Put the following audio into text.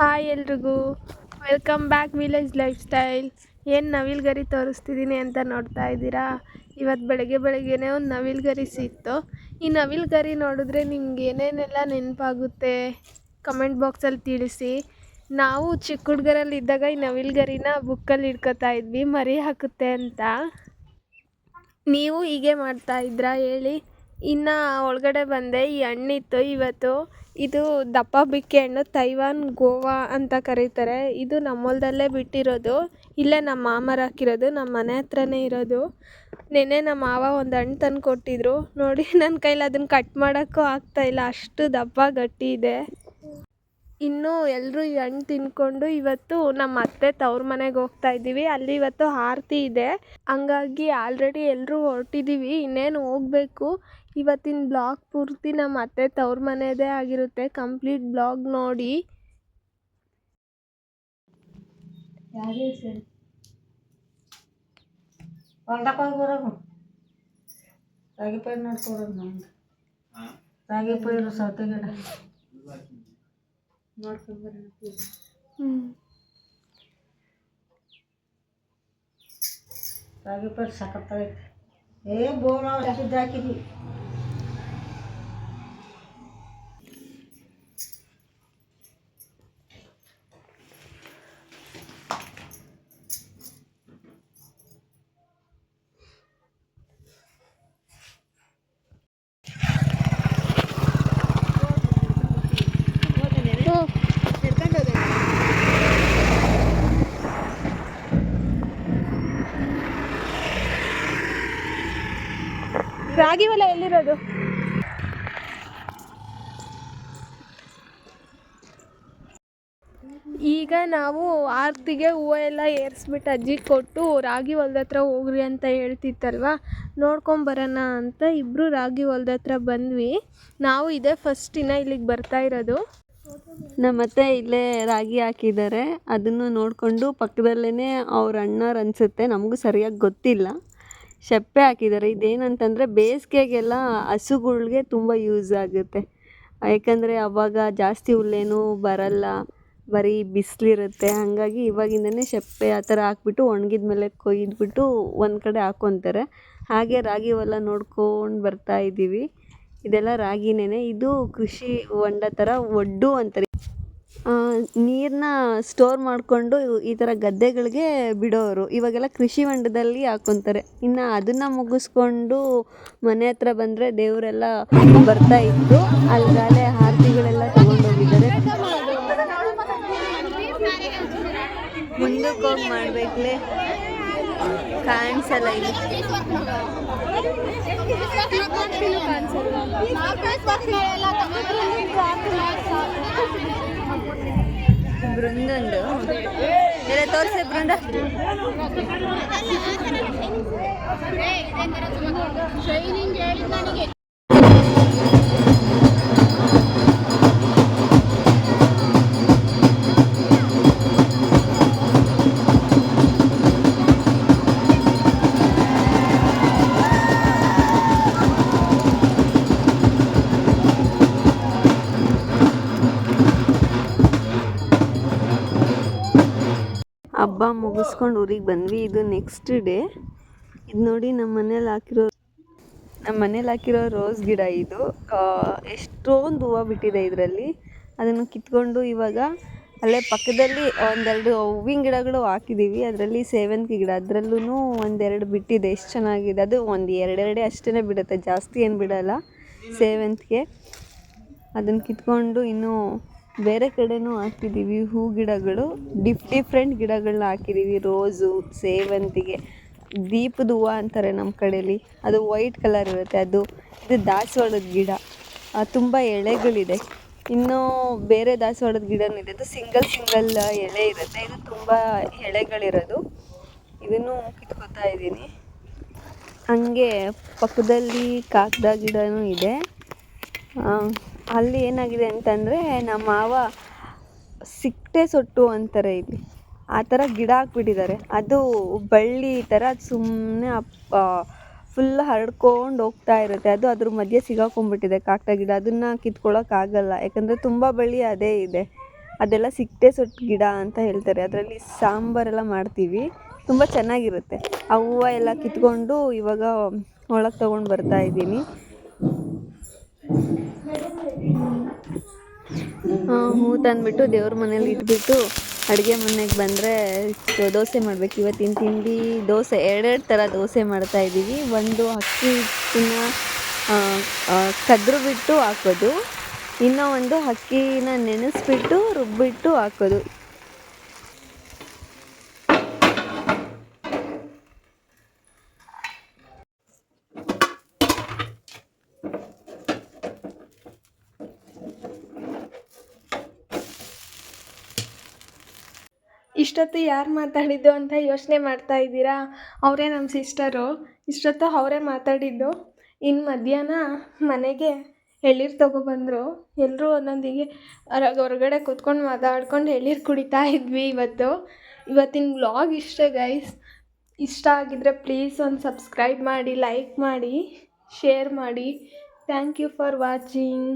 Hi ಎಲ್ರಿಗೂ. Welcome back village lifestyle. ಏನು ನವಿಲ್ಗರಿ ತೋರಿಸ್ತಿದ್ದೀನಿ ಅಂತ ನೋಡ್ತಾ ಇದ್ದೀರಾ? ಇವತ್ತು ಬೆಳಗ್ಗೆ ಬೆಳಗ್ಗೆನೇ ಒಂದು ನವಿಲ್ಗರಿ ಸಿಕ್ತು. ಈ ನವಿಲ್ಗರಿ ನೋಡಿದ್ರೆ ನಿಮ್ಗೆ ಏನೇನೆಲ್ಲ ನೆನಪಾಗುತ್ತೆ? ಕಮೆಂಟ್ ಬಾಕ್ಸಲ್ಲಿ ತಿಳಿಸಿ. ನಾವು ಚಿಕ್ಕ ಹುಡುಗರಲ್ಲಿ ಇದ್ದಾಗ ಈ ನವಿಲು ಗರಿನ ಬುಕ್ಕಲ್ಲಿ ಇಟ್ಕೊತಾ ಇದ್ವಿ, ಮರಿ ಹಾಕುತ್ತೆ ಅಂತ. ನೀವು ಹೀಗೆ ಮಾಡ್ತಾ ಇದ್ರಾ ಹೇಳಿ? ಇನ್ನು ಒಳಗಡೆ ಬಂದೆ, ಈ ಹಣ್ಣಿತ್ತು ಇವತ್ತು. ಇದು ದಪ್ಪ ಬಿಕ್ಕೆ ಹಣ್ಣು, ತೈವಾನ್ ಗೋವಾ ಅಂತ ಕರೀತಾರೆ. ಇದು ನಮ್ಮ ಹೊಲದಲ್ಲೇ ಬಿಟ್ಟಿರೋದು. ಇಲ್ಲೇ ನಮ್ಮ ಮಾಮರು ಹಾಕಿರೋದು, ನಮ್ಮ ಮನೆ ಹತ್ರನೇ ಇರೋದು. ನೆನ್ನೆ ನಮ್ಮ ಮಾವ ಒಂದು ಹಣ್ಣು ತಂದು ಕೊಟ್ಟಿದ್ರು. ನೋಡಿ ನನ್ನ ಕೈಲಿ ಅದನ್ನು ಕಟ್ ಮಾಡೋಕ್ಕೂ ಆಗ್ತಾಯಿಲ್ಲ ಅಷ್ಟು ದಪ್ಪ ಗಟ್ಟಿ ಇದೆ. ಇನ್ನು ಎಲ್ಲರೂ ಈ ಹಣ್ಣು ತಿಂದ್ಕೊಂಡು ಇವತ್ತು ನಮ್ಮ ಅತ್ತೆ ತವ್ರ ಮನೆಗೆ ಹೋಗ್ತಾ ಇದ್ದೀವಿ. ಅಲ್ಲಿ ಇವತ್ತು ಆರತಿ ಇದೆ. ಹಂಗಾಗಿ ಆಲ್ರೆಡಿ ಎಲ್ಲರೂ ಹೊರಟಿದ್ದೀವಿ ಇನ್ನೇನು ಹೋಗಬೇಕು? ಇವತ್ತಿನ ಬ್ಲಾಗ್ ಪೂರ್ತಿ ನಮ್ಮ ಅತ್ತೆ ತವ್ರ ಮನೆಯದೇ ಆಗಿರುತ್ತೆ. ಕಂಪ್ಲೀಟ್ ಬ್ಲಾಗ್ ನೋಡಿ. ರಾಗಿ ಪೈರು ನೋಡ್ಕೊಡೋದು ನಮ್ಗೆ ರಾಗಿ ಪೈರು ಸೌತೆ ಗಿಡ. ನೋಡ್ಕೊಂಬರೋಣ ರಾಗಿ ಪೈರು ಸಖತ್ತಾಗೈತೆ. ಏ ಬೋಳ ಅಷ್ಟಿದ್ದು ಹಾಕಿದ್ವಿ. ರಾಗಿ ಎಲ್ಲಿರೋದು? ಈಗ ನಾವು ಆರ್ತಿಗೆ ಹೂವು ಎಲ್ಲ ಏರಿಸ್ಬಿಟ್ಟು ಅಜ್ಜಿ ಕೊಟ್ಟು ರಾಗಿ ಹೊಲ್ದ ಹತ್ರ ಹೋಗ್ರಿ ಅಂತ ಹೇಳ್ತಿತ್ತಲ್ವ? ನೋಡ್ಕೊಂಬರೋಣ ಅಂತ ಇಬ್ಬರು ರಾಗಿ ಹೊಲ್ದ ಹತ್ರ ಬಂದ್ವಿ. ನಾವು ಇದೇ ಫಸ್ಟ್ ಇನ್ನ ಇಲ್ಲಿಗೆ ಬರ್ತಾ ಇರೋದು. ನಮ್ಮತ್ತೆ ಇಲ್ಲೇ ರಾಗಿ ಹಾಕಿದ್ದಾರೆ. ಅದನ್ನು ನೋಡಿಕೊಂಡು ಪಕ್ಕದಲ್ಲೇ ಅವ್ರ ಅಣ್ಣರು ಅನಿಸುತ್ತೆ. ನಮಗೂ ಸರಿಯಾಗಿ ಗೊತ್ತಿಲ್ಲ. ಶೆಪ್ಪೆ ಹಾಕಿದ್ದಾರೆ. ಇದೇನಂತಂದರೆ ಬೇಸಿಗೆಗೆಲ್ಲ ಹಸುಗಳ್ಗೆ ತುಂಬ ಯೂಸ್ ಆಗುತ್ತೆ. ಯಾಕಂದರೆ ಅವಾಗ ಜಾಸ್ತಿ ಹುಲ್ಲೇನು ಬರಲ್ಲ, ಬರೀ ಬಿಸಿಲಿರುತ್ತೆ. ಹಾಗಾಗಿ ಇವಾಗಿಂದನೇ ಸಪ್ಪೆ ಆ ಥರ ಹಾಕ್ಬಿಟ್ಟು ಒಣಗಿದ ಮೇಲೆ ಕೊಯ್ದುಬಿಟ್ಟು ಒಂದು ಕಡೆ ಹಾಕ್ಕೊತಾರೆ ಹಾಗೆ ರಾಗಿ ಹೊಲ ನೋಡ್ಕೊಂಡು ಬರ್ತಾ ಇದ್ದೀವಿ ಇದೆಲ್ಲ ರಾಗಿನೇ ಇದು ಕೃಷಿ ಹೊಂಡ ಥರ ಒಡ್ಡು ಅಂತಾರೆ. ನೀರನ್ನ ಸ್ಟೋರ್ ಮಾಡಿಕೊಂಡು ಈ ಥರ ಗದ್ದೆಗಳಿಗೆ ಬಿಡೋರು. ಇವಾಗೆಲ್ಲ ಕೃಷಿ ಹೊಂಡದಲ್ಲಿ ಹಾಕೊತಾರೆ. ಇನ್ನು ಅದನ್ನು ಮುಗಿಸ್ಕೊಂಡು ಮನೆ ಹತ್ರ ಬಂದರೆ ದೇವರೆಲ್ಲ ಬರ್ತಾ ಇತ್ತು ಅಲ್ಗಾಲೆ ಆರತಿಗಳೆಲ್ಲ ತಗೊಂಡೋಗಿದ್ದಾರೆ. ಮುಂದಕ್ಕೆ ಹೋಗಿ ಮಾಡ್ಬೇಕಲೇ. ಕಾಣಿಸಲ್ಲ ಇಲ್ಲಿ. ಬೃಂದಂದು ಎಲ್ಲ ತೋರಿಸಿ ಬೃಂದ ಹಬ್ಬ ಮುಗಿಸ್ಕೊಂಡು ಊರಿಗೆ ಬಂದ್ವಿ. ಇದು ನೆಕ್ಸ್ಟ್ ಡೇ ಇದು ನೋಡಿ ನಮ್ಮ ಮನೇಲಿ ಹಾಕಿರೋ ನಮ್ಮ ಮನೇಲಿ ಹಾಕಿರೋ ರೋಸ್ ಗಿಡ ಇದು. ಎಷ್ಟೊಂದು ಹೂವು ಬಿಟ್ಟಿದೆ ಇದರಲ್ಲಿ. ಅದನ್ನು ಕಿತ್ಕೊಂಡು ಇವಾಗ ಅಲ್ಲೇ ಪಕ್ಕದಲ್ಲಿ ಒಂದೆರಡು ಹೂವಿನ ಗಿಡಗಳು ಹಾಕಿದ್ದೀವಿ ಅದರಲ್ಲಿ ಸೇವಂತಿಗೆ ಗಿಡ. ಅದರಲ್ಲೂ ಒಂದೆರಡು ಬಿಟ್ಟಿದೆ. ಎಷ್ಟು ಚೆನ್ನಾಗಿದೆ. ಅದು ಒಂದು ಎರಡೆರಡೇ ಅಷ್ಟೇ ಬಿಡುತ್ತೆ. ಜಾಸ್ತಿ ಏನು ಬಿಡೋಲ್ಲ. ಸೇವಂತಿಗೆ ಅದನ್ನು ಕಿತ್ಕೊಂಡು ಇನ್ನೂ ಬೇರೆ ಕಡೆನೂ ಹಾಕಿದ್ದೀವಿ. ಹೂ ಗಿಡಗಳು ಡಿಫ್ ಡಿಫ್ರೆಂಟ್ ಗಿಡಗಳನ್ನ ಹಾಕಿದ್ದೀವಿ. ರೋಸು, ಸೇವಂತಿಗೆ ದೀಪದ ಹೂವು ಅಂತಾರೆ ನಮ್ಮ ಕಡೆಯಲ್ಲಿ ಅದು ವೈಟ್ ಕಲರ್ ಇರುತ್ತೆ. ಅದು, ಇದು ದಾಸವಾಳದ ಗಿಡ. ತುಂಬ ಎಳೆಗಳಿದೆ. ಇನ್ನೂ ಬೇರೆ ದಾಸವಾಳದ ಗಿಡನೂ ಇದೆ ಅದು ಸಿಂಗಲ್ ಸಿಂಗಲ್ ಎಳೆ ಇರುತ್ತೆ. ಇದು ತುಂಬ ಎಳೆಗಳಿರೋದು. ಇದನ್ನು ಕಿತ್ಕೋತಾ ಇದ್ದೀನಿ. ಹಾಗೆ ಪಕ್ಕದಲ್ಲಿ ಕಾಗದ ಗಿಡನೂ ಇದೆ. ಅಲ್ಲಿ ಏನಾಗಿದೆ ಅಂತಂದರೆ ನಮ್ಮ ಮಾವ ಸಿಕ್ಟೆ ಸೊಟ್ಟು ಅಂತಾರೆ ಇಲ್ಲಿ. ಆ ಥರ ಗಿಡ ಹಾಕ್ಬಿಟ್ಟಿದ್ದಾರೆ. ಅದು ಬಳ್ಳಿ ಥರ ಸುಮ್ಮನೆ ಫುಲ್ ಹರಡ್ಕೊಂಡು ಹೋಗ್ತಾ ಇರುತ್ತೆ. ಅದು ಅದ್ರ ಮಧ್ಯೆ ಸಿಗಾಕೊಂಡ್ಬಿಟ್ಟಿದೆ ಕಾಕಡ ಗಿಡ. ಅದನ್ನು ಕಿತ್ಕೊಳ್ಳೋಕ್ಕಾಗಲ್ಲ ಯಾಕಂದರೆ ತುಂಬ ಬಳ್ಳಿ ಅದೇ ಇದೆ. ಅದೆಲ್ಲ ಸಿಕ್ಟೆ ಸೊಟ್ಟು ಗಿಡ ಅಂತ ಹೇಳ್ತಾರೆ. ಅದರಲ್ಲಿ ಸಾಂಬಾರೆಲ್ಲ ಮಾಡ್ತೀವಿ. ತುಂಬ ಚೆನ್ನಾಗಿರುತ್ತೆ. ಆ ಹೂವು ಎಲ್ಲ ಕಿತ್ಕೊಂಡು ಇವಾಗ ಒಳಗೆ ತೊಗೊಂಡು ಬರ್ತಾ ಇದ್ದೀನಿ. ಹೂ ತಂದ್ಬಿಟ್ಟು ದೇವ್ರ ಮನೇಲಿ ಇಟ್ಬಿಟ್ಟು ಅಡುಗೆ ಮನೆಗೆ ಬಂದರೆ ದೋಸೆ ಮಾಡಬೇಕು. ಇವತ್ತಿನ ತಿಂಡಿ ದೋಸೆ, ಎರಡೆರಡು ಥರ ದೋಸೆ ಮಾಡ್ತಾ ಇದ್ದೀವಿ. ಒಂದು ಅಕ್ಕಿ ಹಿಟ್ಟನ್ನ ಕದ್ರು ಬಿಟ್ಟು ಹಾಕೋದು. ಇನ್ನೂ ಒಂದು ಅಕ್ಕಿನ ನೆನೆಸ್ಬಿಟ್ಟು ರುಬ್ಬಿಟ್ಟು ಹಾಕೋದು. ಇಷ್ಟೊತ್ತು ಯಾರು ಮಾತಾಡಿದ್ದು ಅಂತ ಯೋಚನೆ ಮಾಡ್ತಾ ಇದ್ದೀರಾ? ಅವರೇ ನಮ್ಮ ಸಿಸ್ಟರು. ಇಷ್ಟೊತ್ತು ಅವರೇ ಮಾತಾಡಿದ್ದು. ಇನ್ನು ಮಧ್ಯಾಹ್ನ ಮನೆಗೆ ಎಳ್ನೀರು ತೊಗೊಬಂದರು ಎಲ್ಲರೂ ಒಂದೊಂದಿಗೆ ಹೊರಗೆ ಹೊರಗಡೆ ಕೂತ್ಕೊಂಡು ಮಾತಾಡ್ಕೊಂಡು ಎಳ್ನೀರು ಕುಡಿತಾ ಇದ್ವಿ ಇವತ್ತು. ಇವತ್ತಿನ ವ್ಲಾಗ್ ಇಷ್ಟೇ ಗೈಸ್. ಇಷ್ಟ ಆಗಿದ್ದರೆ ಪ್ಲೀಸ್ ಒಂದು ಸಬ್ಸ್ಕ್ರೈಬ್ ಮಾಡಿ, ಲೈಕ್ ಮಾಡಿ, ಶೇರ್ ಮಾಡಿ. Thank you for watching.